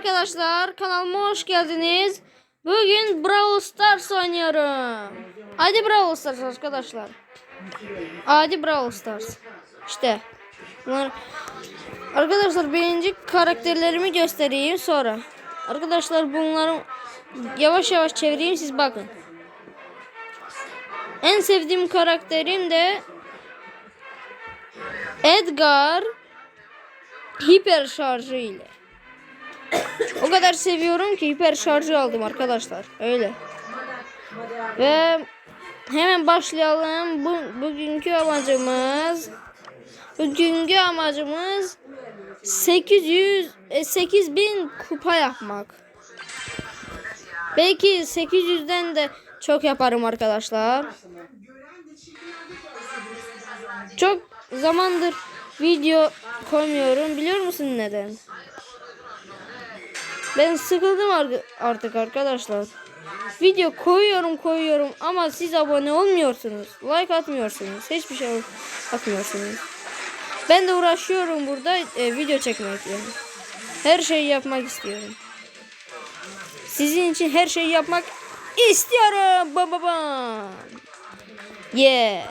arkadaşlar kanalıma hoş geldiniz. Bugün Brawl Stars oynuyorum. Hadi Brawl Stars arkadaşlar. Hadi Brawl Stars. İşte. Bunlar... Arkadaşlar birinci karakterlerimi göstereyim sonra. Arkadaşlar bunları yavaş yavaş çevireyim siz bakın. En sevdiğim karakterim de Edgar hiper şarjı ile. O kadar seviyorum ki hiper şarjı aldım arkadaşlar. Öyle. Ve hemen başlayalım. Bu, bugünkü amacımız bugünkü amacımız 800 e, 8000 kupa yapmak. Belki 800'den de çok yaparım arkadaşlar. Çok zamandır video koymuyorum. Biliyor musun neden? Ben sıkıldım ar- artık arkadaşlar. Video koyuyorum koyuyorum ama siz abone olmuyorsunuz. Like atmıyorsunuz. Hiçbir şey atmıyorsunuz. Ben de uğraşıyorum burada e, video çekmek yani. Her şeyi yapmak istiyorum. Sizin için her şeyi yapmak istiyorum. Bam bam bam. Yeah.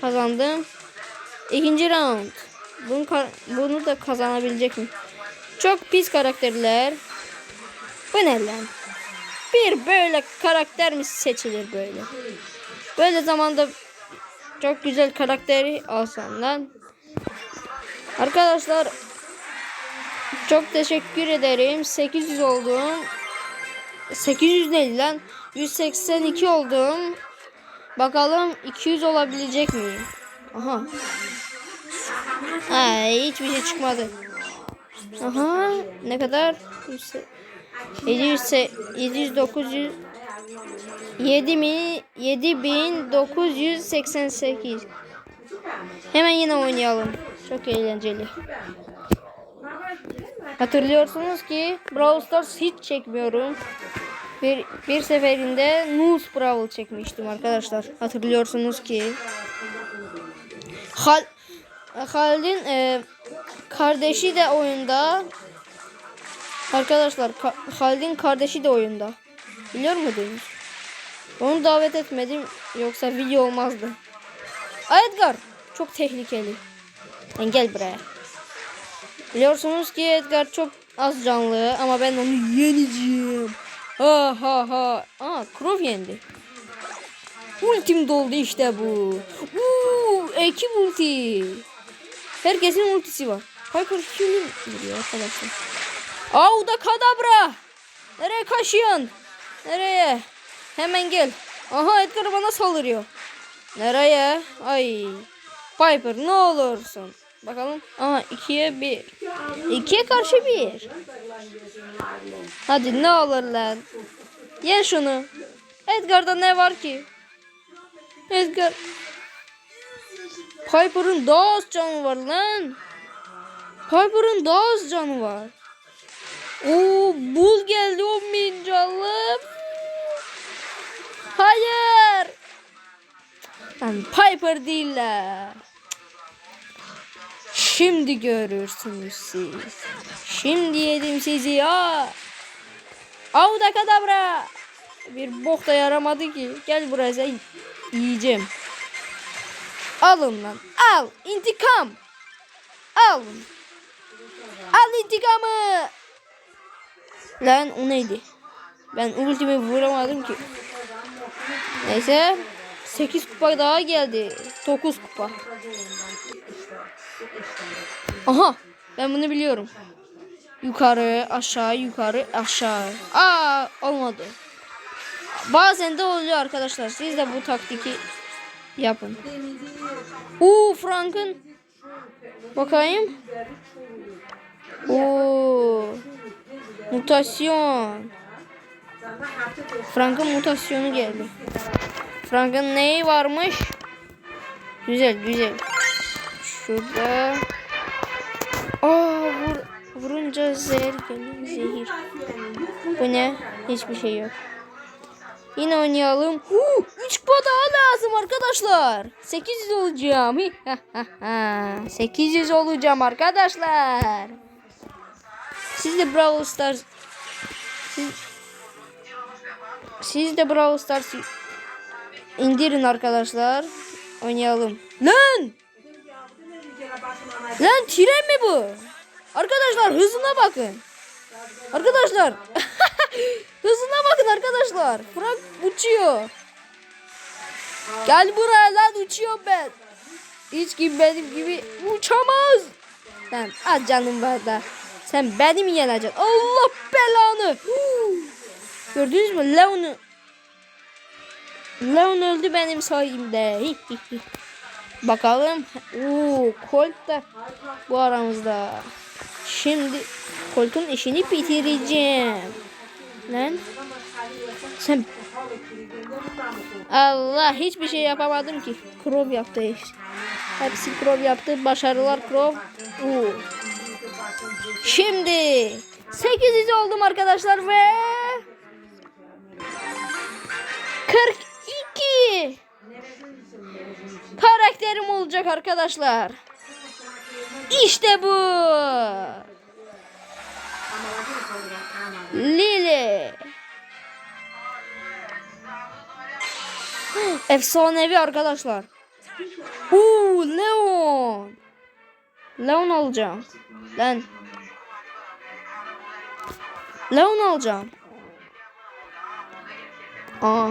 Kazandım. İkinci round. Bunu, bunu da kazanabilecek mi? Çok pis karakterler. Bu ne lan? Bir böyle karakter mi seçilir böyle? Böyle zamanda çok güzel karakteri alsam lan. Arkadaşlar çok teşekkür ederim. 800 oldum. 800 neydi lan? 182 oldum. Bakalım 200 olabilecek miyim? Aha. Ay hiçbir şey çıkmadı. Aha ne kadar? 700 700 900 7000 7988 Hemen yine oynayalım. Çok eğlenceli. Hatırlıyorsunuz ki Brawl Stars hiç çekmiyorum. Bir, bir seferinde Nuz Brawl çekmiştim arkadaşlar. Hatırlıyorsunuz ki. Hal Halil'in e, kardeşi de oyunda. Arkadaşlar ka Halil'in kardeşi de oyunda. Biliyor muydunuz? Onu davet etmedim yoksa video olmazdı. Edgar çok tehlikeli. Sen gel buraya. Biliyorsunuz ki Edgar çok az canlı ama ben onu yeneceğim. Ha ha ha. Aa Crow yendi. Ultim doldu işte bu. Uuu ekip ulti. Herkesin ultisi var. Kimin vuruyor arkadaşlar? Auda kadabra. Nereye kaşıyorsun? Nereye? Hemen gel. Aha Edgar bana saldırıyor. Nereye? Ay. Piper ne olursun. Bakalım. Aha ikiye bir. İkiye karşı bir. Hadi ne olur lan. Yen şunu. Edgar'da ne var ki? Edgar. Piper'ın daha az canı var lan. Piper'ın daha az canı var. Oo, bul geldi 10 bin. Hayır. Lan Piper değiller. Şimdi görürsünüz siz. Şimdi yedim sizi ya. Avda kadabra. Bir bok da yaramadı ki. Gel buraya sen yiyeceğim. Alın lan. Al. intikam. Al. Al intikamı. Lan o neydi? Ben ultimi vuramadım ki. Neyse. 8 kupa daha geldi. 9 kupa. Aha. Ben bunu biliyorum. Yukarı, aşağı, yukarı, aşağı. Aa, olmadı. Bazen de oluyor arkadaşlar. Siz de bu taktiki yapın. Uuu Frank'ın. Bakayım. Oo. Mutasyon. Frank'ın mutasyonu geldi. Frank'ın neyi varmış? Güzel güzel. Şurada. Aa vur, vurunca zehir geliyor. Zehir. Bu ne? Hiçbir şey yok. Yine oynayalım. Huu, 3 kupa daha lazım arkadaşlar. 800 olacağım. 800 olacağım arkadaşlar. Siz de Brawl Stars siz, siz de Brawl Stars indirin arkadaşlar. Oynayalım. Lan! Lan tren mi bu? Arkadaşlar hızına bakın. Arkadaşlar. hızına bakın arkadaşlar. Frank uçuyor. Gel buraya lan uçuyorum ben. Hiç kim benim gibi uçamaz. Lan az canım var da. Sen beni mi yeneceksin? Allah belanı. Gördünüz mü? Leon'u Leon öldü benim sayemde. Bakalım. Oo, Colt da bu aramızda. Şimdi Colt'un işini bitireceğim. Lan. Sen Allah hiçbir şey yapamadım ki. Krov yaptı. Hepsi Krov yaptı. Başarılar Krov. Oo. Şimdi 800 oldum arkadaşlar ve 42 karakterim olacak arkadaşlar. İşte bu. Lili. Efsanevi arkadaşlar. Uuu Leon. Leon alacağım. Lan. Leon alacağım. Aa.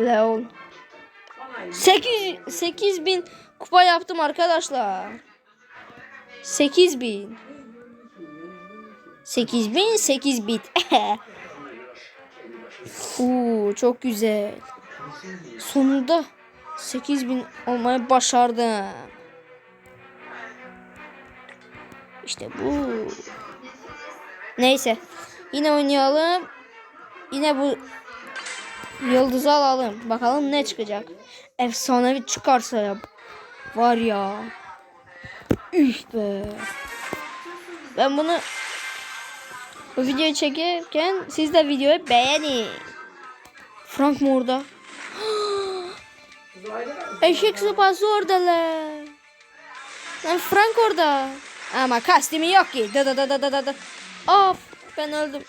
Leon. 8 8000 kupa yaptım arkadaşlar. 8000. 8000 8 bit. Oo çok güzel. Sonunda 8000 olmayı başardım. İşte bu. Neyse. Yine oynayalım. Yine bu yıldızı alalım. Bakalım ne çıkacak. Efsanevi çıkarsa. Var ya. Üf be. Ben bunu bu videoyu çekerken siz de videoyu beğenin. Frank mı orada? Eşek sıpası orada lan. Lan Frank orada. Ama kastimi yok ki. Da da da da da da. Of ben öldüm.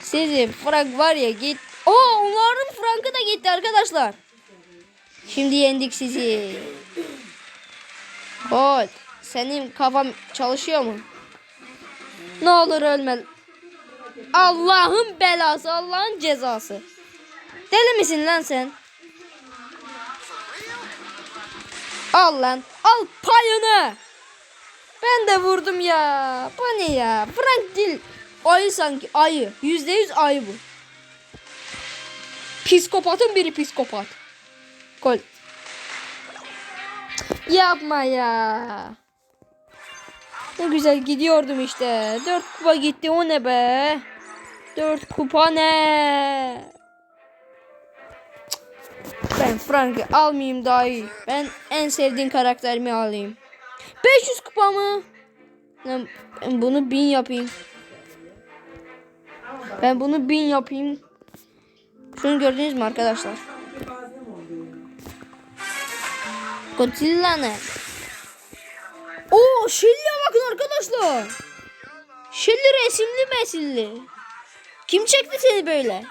Sizi Frank var ya git. Oo onların Frank'ı da gitti arkadaşlar. Şimdi yendik sizi. Holt senin kafam çalışıyor mu? Ne olur ölme. Allah'ın belası, Allah'ın cezası. Deli misin lan sen? Al lan, al payını. Ben de vurdum ya. Bu ne ya? Frank değil. Ayı sanki, ayı. Yüzde yüz ayı bu. Psikopatın biri psikopat. Gol. Yapma ya. Ne güzel gidiyordum işte. Dört kupa gitti o ne be? Dört kupa ne? Ben Frank'ı almayayım daha iyi. Ben en sevdiğim karakterimi alayım. 500 kupa mı? Ben bunu 1000 yapayım. Ben bunu 1000 yapayım. Şunu gördünüz mü arkadaşlar? Godzilla ne? Oo Shelly'e bakın arkadaşlar. Shelly resimli mesilli. Kim çekti seni böyle?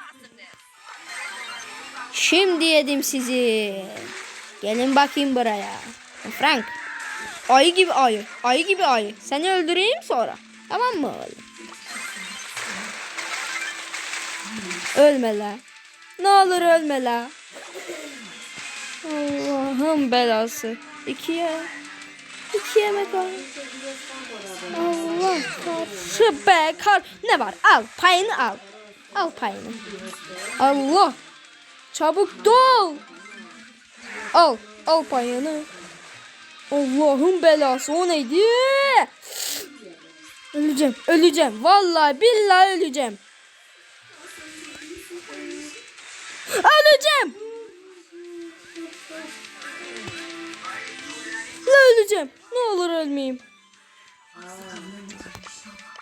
Şimdi yedim sizi. Gelin bakayım buraya. Frank. Ayı gibi ayı. Ayı gibi ayı. Seni öldüreyim sonra. Tamam mı oğlum? Ölme la. Ne olur ölme la. Allah'ın belası. İkiye. İki yemek al. Allah karşı be kar. Ne var? Al payını al. Al payını. Allah. Çabuk dol. Al. Al payını. Allah'ın belası o neydi? Öleceğim. Öleceğim. Vallahi billahi öleceğim. Öleceğim. La öleceğim. Ne olur ölmeyeyim.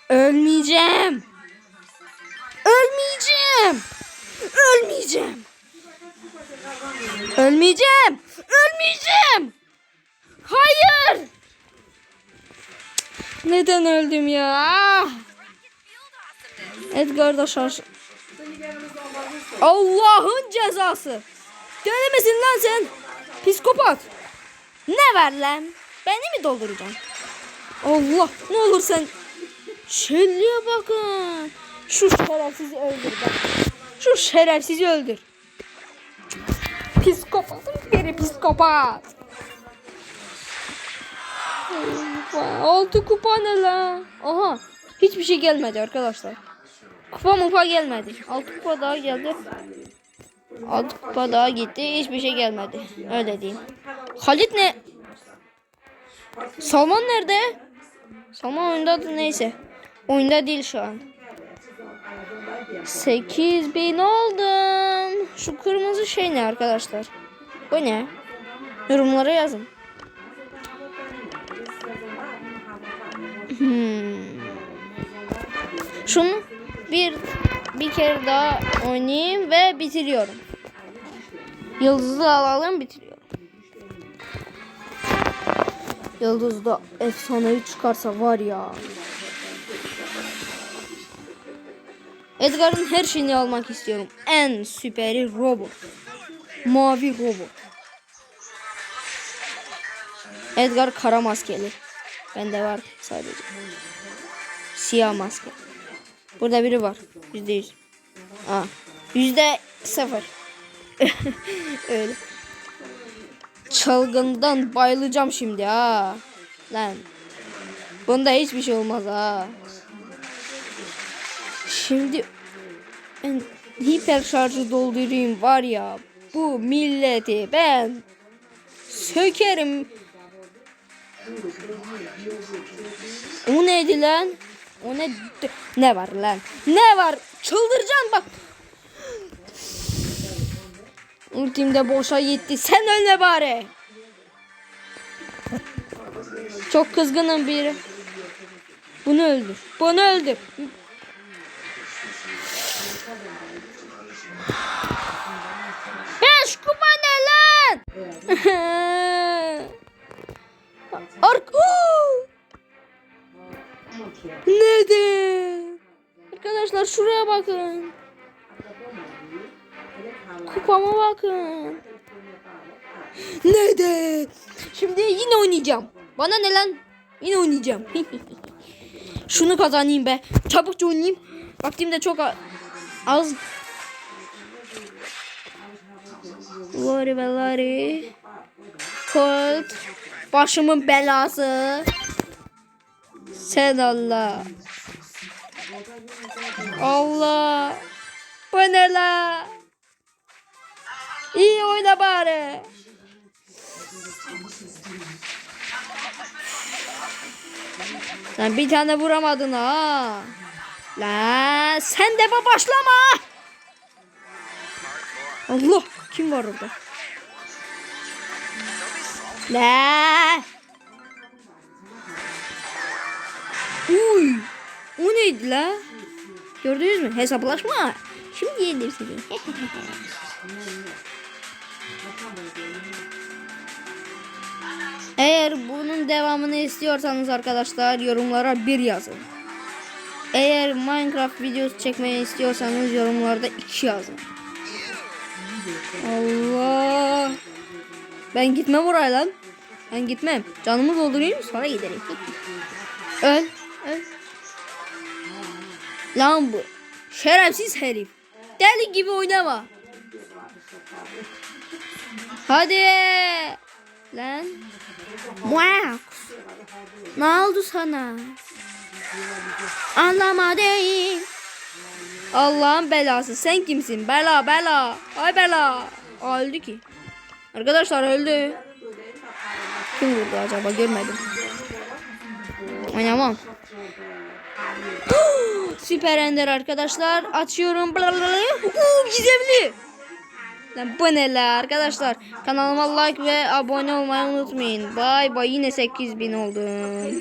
Ölmeyeceğim. Ölmeyeceğim. Ölmeyeceğim. Ölmeyeceğim. Ölmeyeceğim. Hayır. Neden öldüm ya? Edgar da şaş. Allah'ın cezası. Deli misin lan sen? Psikopat. Ne ver lan? Beni mi dolduracaksın? Allah ne olur sen. Şelliye bakın. Şu şerefsizi öldür bak. Şu şerefsizi öldür. Psikopatın biri psikopat. Kupa. Altı kupa ne la? Aha. Hiçbir şey gelmedi arkadaşlar. Kupa mupa gelmedi. Altı kupa daha geldi. Altı kupa daha gitti. Hiçbir şey gelmedi. Öyle diyeyim. Halit ne? Salman nerede? Salman oyunda neyse. Oyunda değil şu an. 8000 oldum. Şu kırmızı şey ne arkadaşlar? Bu ne? Yorumlara yazın. Hmm. Şunu bir bir kere daha oynayayım ve bitiriyorum. Yıldızı alalım bitiriyorum. Yıldızda efsanevi çıkarsa var ya. Edgar'ın her şeyini almak istiyorum. En süperi robot. Mavi robot. Edgar kara maskeli. Bende var sadece. Siyah maske. Burada biri var. Yüzde yüz. Aa, yüzde sıfır. Öyle. Çalgından bayılacağım şimdi ha. Lan. Bunda hiçbir şey olmaz ha. Şimdi ben hiper şarjı doldurayım var ya. Bu milleti ben sökerim. O neydi lan? O ne? Ne var lan? Ne var? Çıldıracağım bak. Ultimde boşa gitti. Sen ölme bari. Çok kızgınım biri. Bunu öldür. Bunu öldür. Beş kupa ne lan? Ark. Neden? Arkadaşlar şuraya bakın. Kupama bakın. Neden? Şimdi yine oynayacağım. Bana ne lan? Yine oynayacağım. Şunu kazanayım be. Çabukça oynayayım. Vaktim de çok az. Lori ve Lori. Colt. Başımın belası. Sen Allah. Allah. Bu ne la? İyi oyna bari. Sen bir tane vuramadın ha. La sen de başlama. Allah kim var orada? La. Uy. O neydi la? Gördünüz mü? Hesaplaşma. Şimdi yendim seni. Eğer bunun devamını istiyorsanız arkadaşlar yorumlara bir yazın. Eğer Minecraft videosu çekmeyi istiyorsanız yorumlarda iki yazın. Allah. Ben gitmem oraya lan. Ben gitmem. Canımı doldurayım sonra giderim. öl. Öl. Lan bu. Şerefsiz herif. Deli gibi oynama. Hadi. Lan. Max. Ne oldu sana? Anlamadım. Allah'ın belası. Sen kimsin? Bela bela. Ay bela. Aa, öldü ki. Arkadaşlar öldü. Kim vurdu acaba? Görmedim. Oynamam. Süper Ender arkadaşlar. Açıyorum. Oo, gizemli. Lan bu ne la arkadaşlar. Kanalıma like ve abone olmayı unutmayın. Bay bay yine 8000 oldum.